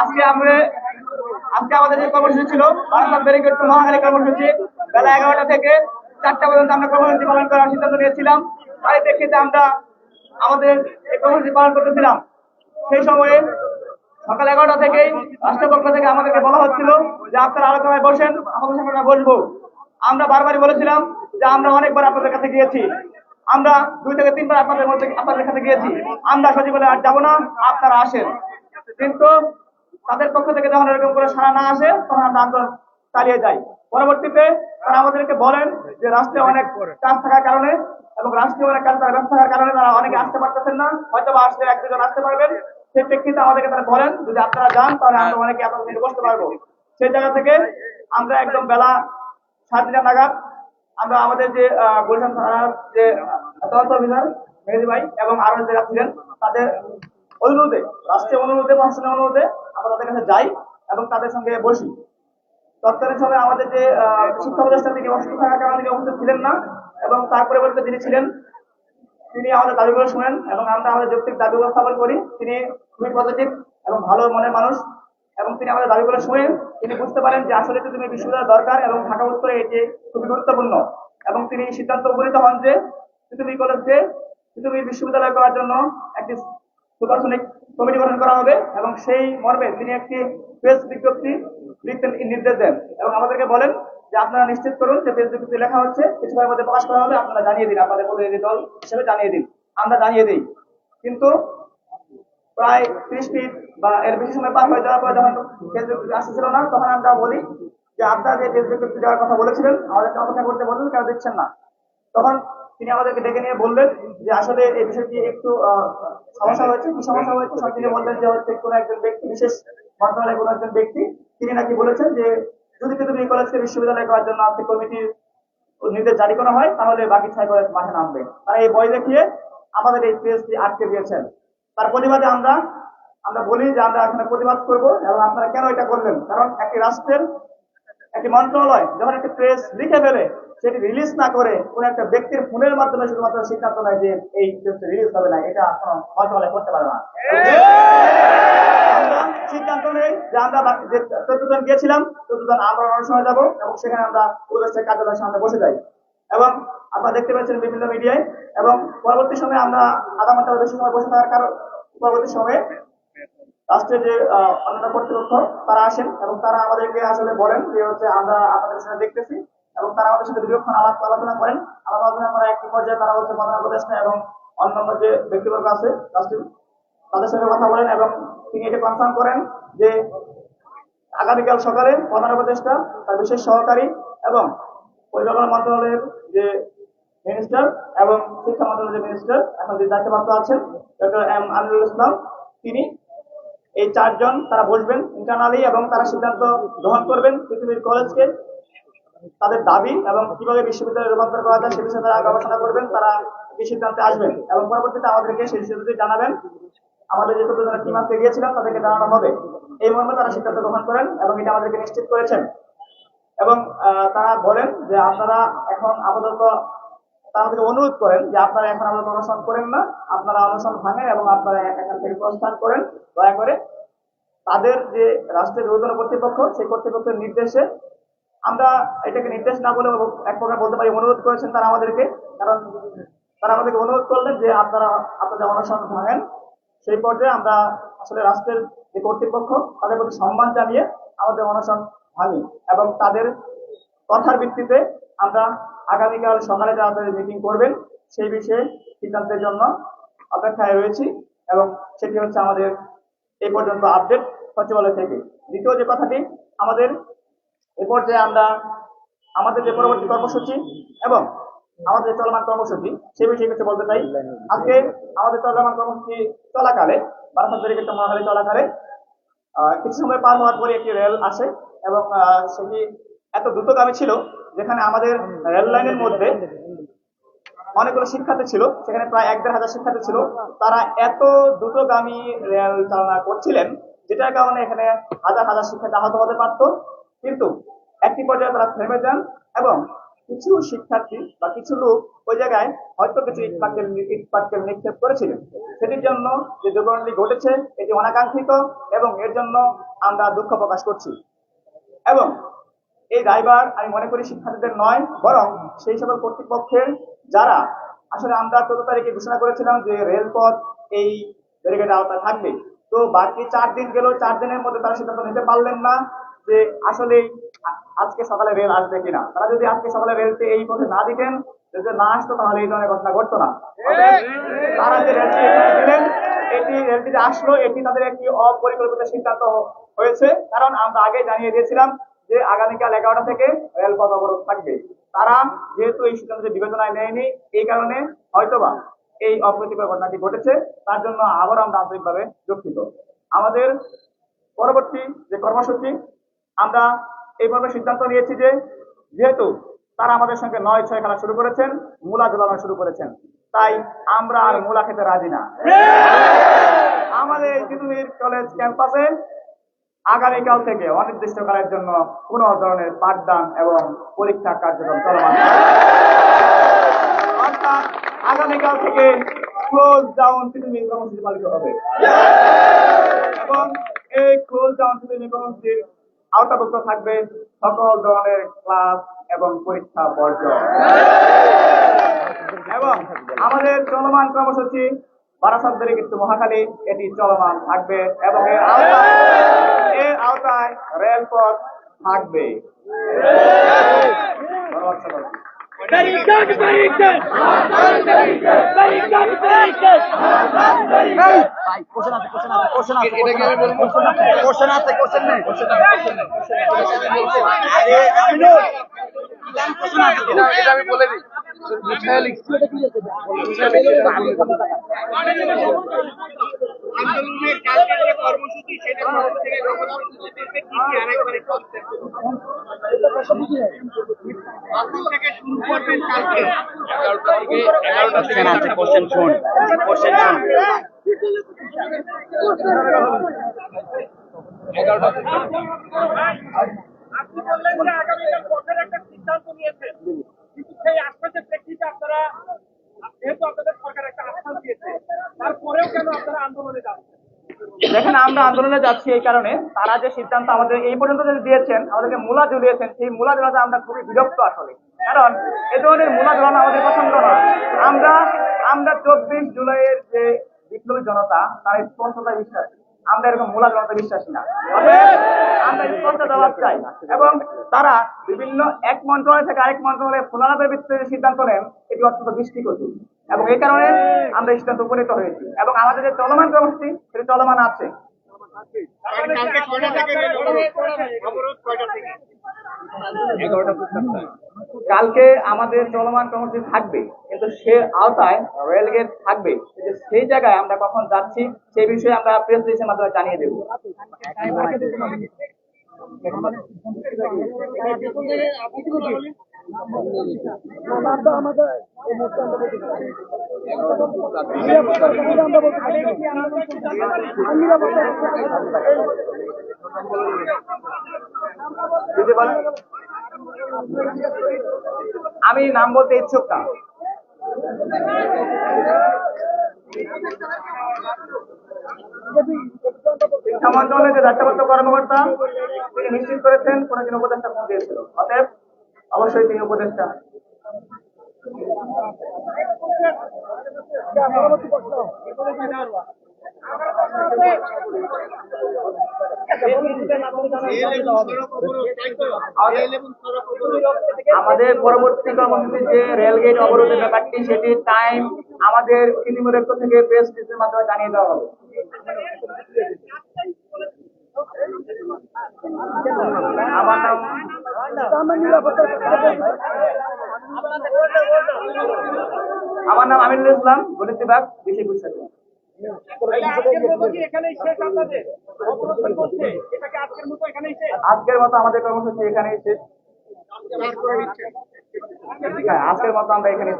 আজকে আমরা আজকে আমাদের যে কর্মসূচি ছিল বারাসাত ব্যারিকেড টু মহাখালী কর্মসূচি, বেলা এগারোটা থেকে চারটা পর্যন্ত আমরা কর্মসূচি পালন করার সিদ্ধান্ত নিয়েছিলাম। তাই প্রেক্ষিতে আমরা আমাদের এই কর্মসূচি পালন করতেছিলাম। সেই সময়ে সকাল এগারোটা থেকেই রাষ্ট্রপক্ষ থেকে আমাদেরকে বলা হচ্ছিল যে আপনারা আলোচনায় বসেন আমাদের সঙ্গে বসবো। আমরা বারবারই বলেছিলাম যে আমরা অনেকবার আপনাদের কাছে গিয়েছি। আমরা দুই থেকে তিনবার আপনাদের মধ্যে আপনাদের কাছে গিয়েছি। আমরা সচিবালয়ে আর যাব না, আপনারা আসেন। কিন্তু তাদের পক্ষ থেকে যখন এরকম করে সারা না আসে, তখন আমরা আন্দোলন চালিয়ে যাই। পরবর্তীতে তারা আমাদেরকে বলেন যে রাষ্ট্রে অনেক কাজ থাকার কারণে এবং রাষ্ট্রীয় অনেক কাজ তারা ব্যস্ত থাকার কারণে তারা অনেকে আসতে পারতেছেন না। হয়তো বা আসলে এক দুজন আসতে পারবেন। সেই প্রেক্ষিতে আমাদেরকে তারা বলেন, যদি আপনারা যান, তাহলে আমরা অনেকে আপনাদের বসতে পারব। সেই জায়গা থেকে আমরা একদম বেলা সাতটা নাগাদ আমরা আমাদের যে গুলশান থানার যে তদন্ত অফিসার মেহেদি ভাই এবং আরও যারা ছিলেন, তাদের অনুরোধে, রাষ্ট্রীয় অনুরোধে, প্রশাসনের অনুরোধে আমরা তাদের কাছে যাই এবং তাদের সঙ্গে বসি। তৎকালীন সময় আমাদের যে শিক্ষা প্রতিষ্ঠান থেকে অসুস্থ থাকার কারণে তিনি উপস্থিত ছিলেন না এবং তার পরিবর্তে যিনি ছিলেন, তিনি আমাদের দাবিগুলো শুনেন এবং আমরা আমাদের যৌক্তিক দাবি উপস্থাপন করি। তিনি খুবই পজিটিভ এবং ভালো মনের মানুষ। এবং তিনি আমাদের দাবিগুলো শুনে তিনি বুঝতে পারেন যে আসলে তো তুমি বিশ্ববিদ্যালয় দরকার এবং ঢাকা উত্তরে এটি খুবই গুরুত্বপূর্ণ। এবং তিনি সিদ্ধান্ত উপনীত হন যে তুমি কলেজকে তুমি বিশ্ববিদ্যালয় করার জন্য একটি সুপারসনিক কমিটি গঠন করা হবে এবং সেই মর্মে তিনি একটি প্রেস বিজ্ঞপ্তি লিখতে নির্দেশ দেন। এবং আমাদেরকে বলেন যে আপনারা নিশ্চিত করুন যে প্রেস বিজ্ঞপ্তি লেখা হচ্ছে কিছু সময়ের মধ্যে প্রকাশ করা হবে আপনারা জানিয়ে দিন, আপনাদের প্রতিনিধি দল হিসেবে জানিয়ে দিন, আমরা জানিয়ে দিই। কিন্তু প্রায় ত্রিশ ফিট বা এর বেশি সময় পার হয়ে যাওয়ার পরে যখন বিজ্ঞপ্তি আসতেছিল না, তখন আমরা বলি যে আপনারা যে প্রেস বিজ্ঞপ্তি দেওয়ার কথা বলেছিলেন, আমাদেরকে অপেক্ষা করতে বললেন কেন দিচ্ছেন না? তখন তিনি আমাদেরকে ডেকে নিয়ে বললেন যে, আসলে এই বিষয়টি একটু সমস্যা হয়েছে কি সমস্যা হয়েছে সব তিনি বললেন যে, হচ্ছে কোনো একজন ব্যক্তি, বিশেষ মন্ত্রণালয়ের কোনো একজন ব্যক্তি, তিনি নাকি বলেছেন যে, যদি তুমি এই কলেজকে বিশ্ববিদ্যালয় করার জন্য আর্থিক কমিটির নির্দেশ জারি করা হয়, তাহলে বাকি ছয় কলেজ মাঠে নামবে। তারা এই বই দেখিয়ে আমাদের এই প্রেসটি আটকে দিয়েছেন। তার প্রতিবাদে আমরা আমরা বলি যে আমরা এখানে প্রতিবাদ করব এবং আপনারা কেন এটা করলেন? কারণ একটি রাষ্ট্রের, একটি মন্ত্রণালয় যখন একটি প্রেস লিখে ফেলে, সেটি রিলিজ না করে কোন একটা ব্যক্তির ফোনের মাধ্যমে শুধুমাত্র সিদ্ধান্ত নেয় যে এই প্রেসটি রিলিজ হবে না, এটা কোনো মন্ত্রণালয় করতে পারে না। সিদ্ধান্ত নেই যে আমরা বাকি যে চোদ্দজন গিয়েছিলাম চোদ্দজন আমরা অনুষ্ঠানে যাব এবং সেখানে আমরা উপদেষ্টা কার্যালয়ের সামনে বসে যাই। এবং আপনারা দেখতে পাচ্ছেন বিভিন্ন মিডিয়ায় এবং পরবর্তী সময়ে আমরা আধা ঘণ্টার বেশি সময় বসে থাকার কারণ পরবর্তী সময়ে রাষ্ট্রের যে অন্যান্য কর্তৃপক্ষ, তারা আসেন এবং তারা আমাদেরকে আসলে বলেন যে হচ্ছে আমরা আপনাদের সাথে দেখতেছি এবং তারা আমাদের সাথে দীর্ঘক্ষণ আলাপ আলোচনা করেন। আলাপ আলোচনা করার একটি পর্যায়ে তারা হচ্ছে প্রধান উপদেষ্টা এবং অন্যান্য যে ব্যক্তিবর্গ আছে রাষ্ট্রের তাদের সঙ্গে কথা বলেন এবং তিনি এটা কনফার্ম করেন যে আগামীকাল সকালে প্রধান উপদেষ্টা, তার বিশেষ সহকারী এবং পরিকল্পনা মন্ত্রণালয়ের যে মিনিস্টার এবং শিক্ষা মন্ত্রণালয়ের মিনিস্টার এখন যে দায়িত্বপ্রাপ্ত আছেন ডক্টর এম আমিরুল ইসলাম, তিনি এই চারজন তারা বসবেন ইন্টারনালি এবং তারা সিদ্ধান্ত গ্রহণ করবেন পৃথিবীর কলেজকে তাদের দাবি এবং কীভাবে বিশ্ববিদ্যালয়ে রূপান্তর করা যায় সে বিষয়ে তারা গবেষণা করবেন, তারা এই সিদ্ধান্তে আসবেন এবং পরবর্তীতে আমাদেরকে সেই সিদ্ধান্তটি জানাবেন। আমাদের যে চোদ্দ জনের টিম আজকে গিয়েছিলাম, তাদেরকে জানানো হবে। এই মর্মে তারা সিদ্ধান্ত গ্রহণ করেন এবং এটা আমাদেরকে নিশ্চিত করেছেন। এবং তারা বলেন যে আপনারা এখন আপাতত তারা আমাদেরকে অনুরোধ করেন যে আপনারা এখন আপাতত অনুসরণ করেন না, আপনারা অনুসরণ ভাঙেন এবং আপনারা এখান থেকে প্রস্থান করেন। দয়া করে তাদের যে রাষ্ট্রের ঊর্ধ্বতন কর্তৃপক্ষ, সেই কর্তৃপক্ষের নির্দেশে আমরা এটাকে নির্দেশ না বলে এক প্রকার বলতে পারি অনুরোধ করেছেন তারা আমাদেরকে। কারণ তারা আমাদেরকে অনুরোধ করলেন যে আপনারা আপনাদের অনশন ভাঙেন, সেই পর্যায়ে আমরা আসলে রাষ্ট্রের যে কর্তৃপক্ষ, তাদের প্রতি সম্মান জানিয়ে আমাদের অনশন ভাঙি এবং তাদের কথার ভিত্তিতে আমরা আগামীকাল সকালে যারা তাদের মিটিং করবেন, সেই বিষয়ে সিদ্ধান্তের জন্য অপেক্ষায় রয়েছি এবং সেটি হচ্ছে আমাদের এই পর্যন্ত আপডেট সচিবালয় থেকে। দ্বিতীয় যে কথাটি, আমাদের এ পর্যায়ে আমরা আমাদের যে পরবর্তী কর্মসূচি এবং আমাদের চলমান কর্মসূচি, সে বিষয়ে কিছু বলতে চাই। আজকে আমাদের চলমান কর্মসূচি চলাকালে বারাসাত ব্যারিকেড মহাখালী চলাকালে কিছু সময় পার হওয়ার পরে একটি রেল আসে এবং সেটি এত দ্রুতগামী ছিল যেখানে আমাদের রেল লাইনের মধ্যে অনেকগুলো শিক্ষার্থী ছিল, সেখানে প্রায় এক দেড় হাজার শিক্ষার্থী ছিল। তারা এত দ্রুতগামী রেল চালনা করছিলেন, যেটার কারণে এখানে হাজার হাজার শিক্ষার্থী আহত হতে পারত। কিন্তু একটি পর্যায়ে তারা থেমে যান এবং কিছু শিক্ষার্থী বা কিছু লোক ওই জায়গায় হয়তো কিছু ইট পাটকেল, ইট নিক্ষেপ করেছিলেন। সেটির জন্য যে দুর্ঘটনাটি ঘটেছে, এটি অনাকাঙ্ক্ষিত এবং এর জন্য আমরা দুঃখ প্রকাশ করছি। এবং এই দায়ভার আমি মনে করি শিক্ষার্থীদের নয়, বরং সেই সকল কর্তৃপক্ষের যারা আসলে আমরা চোদ্দ তারিখে ঘোষণা করেছিলাম যে রেলপথ এই ব্যারিকেডের আওতায় থাকবে। তো বাকি চার দিন গেল চার দিনের মধ্যে তারা সিদ্ধান্ত নিতে পারলেন না যে আসলে আজকে সকালে রেল আসবে কিনা? তারা যদি আজকে সকালে রেলকে এই পথে না দিতেন যদি না আসতো, তাহলে এই ধরনের ঘটনা ঘটতো না। তারা যে রেলটি দিলেন, এটি আসলো, এটি তাদের একটি অপরিকল্পিত সিদ্ধান্ত হয়েছে। কারণ আমরা আগে জানিয়ে দিয়েছিলাম যে আগামীকাল এগারোটা থেকে রেলপথ অবরোধ থাকবে। তারা যেহেতু এই সিদ্ধান্ত বিবেচনায় নেয়নি, এই কারণে হয়তোবা এই অপ্রীতিকর ঘটনাটি ঘটেছে। তার জন্য আবার আমরা আন্তরিকভাবে দুঃখিত। আমাদের পরবর্তী যে কর্মসূচি, আমরা এই সিদ্ধান্ত নিয়েছি যে, যেহেতু তারা আমাদের সঙ্গে নয় ছয় খেলা শুরু করেছেন, মূলা ঝোলানো শুরু করেছেন, তাই আমরা আর মূলা খেতে রাজি না। আমাদের তিতুমির কলেজ ক্যাম্পাসে আগামীকাল থেকে অনির্দিষ্টকালের জন্য কোন ধরনের পাঠদান এবং পরীক্ষা কার্যক্রম চলমান আগামীকাল থেকে ক্লোজ ডাউন তিতুমির কর্মসূচি পালিত হবে। এবং এই ক্লোজ ডাউন তিতুমির কর্মসূচির আওতাভুক্ত থাকবে সকল ধরনের ক্লাস এবং পরীক্ষা বর্জন। এবং আমাদের চলমান কর্মসূচি বারাসাতদের কিন্তু মহাখালী, এটি চলমান থাকবে এবং এর আওতায় এর আওতায় রেলপথ থাকবে। ধন্যবাদ সকলকে। Very good, very good. Very good, very good. এটা আমি বলে দিই আন্দোলনের কালকের যে কর্মসূচি সেটা থেকে কর্মসূচি কি কি আরেকবার একটু কখন থেকে শুরু করবেন কালকে? আপনি বললেন যে আগামীকাল ভোটের একটা সিদ্ধান্ত নিয়েছেন কিন্তু সেই আশ্বাসের প্রেক্ষিতে আপনারা যেহেতু আপনাদের সরকার একটা আশ্বাস দিয়েছে তারপরেও কেন আপনারা আন্দোলনে যাচ্ছেন দেখেন আমরা আন্দোলনে যাচ্ছি এই কারণে। তারা যে সিদ্ধান্ত আমাদের এই পর্যন্ত যে দিয়েছেন, আমাদেরকে মূলা ঝুলিয়েছেন, সেই মূলা ঝুলাতে আমরা খুবই বিরক্ত আসলে। কারণ এ ধরনের মূলা ঝুলানো আমাদের পছন্দ নয় আমরা আমরা চব্বিশ জুলাইয়ের যে বিপ্লবী জনতা, তার স্পষ্টতায় বিশ্বাসী। আমরা এরকম মূলা জনতা বিশ্বাসী না। আমরা স্পষ্ট জবাব চাই। এবং তারা বিভিন্ন এক মন্ত্রণালয় থেকে আরেক মন্ত্রণালয়ে ফোনালাপের ভিত্তিতে সিদ্ধান্ত নেন, এটি অত্যন্ত দৃষ্টিকটু। এবং এই কারণে আমরা সিদ্ধান্ত উপনীত হয়েছি। এবং আমাদের যে চলমান কর্মসূচি সেটি চলমান আছে। কালকে কয়টা থেকে রেল অবরোধ? অবরোধ কয়টা থেকে। কালকে আমাদের চলমান কর্মসূচি থাকবে কিন্তু সে আওতায় রেলগেট থাকবে। সেই জায়গায় আমরা কখন যাচ্ছি সেই বিষয়ে আমরা প্রেস রিলিজের মাধ্যমে জানিয়ে দেবো। পারলেন? আমি নাম বলতে ইচ্ছুক না। শিক্ষা মন্ত্রণালয়ের যে দায়িত্বপ্রাপ্ত কর্মকর্তা তিনি নিশ্চিত করেছেন কোন দিন উপদেষ্টা ফোন দিয়েছিল। অতএব অবশ্যই তিনি উপদেষ্টা। আমাদের পরবর্তী কর্মসূচি যে রেলগেট অবরোধের ব্যাপারটি, সেটি টাইম আমাদের ইতিমধ্যে থেকে প্রেস রিলিজের মাধ্যমে জানিয়ে দেওয়া হবে। আমার নাম আমিনুল ইসলাম, গণিত বিভাগ বিশেষ বিশ্ববিদ্যালয় আজকের মতো আমাদের কর্মসূচি এখানেই শেষ। হ্যাঁ আজকের মতো আমরা এখানে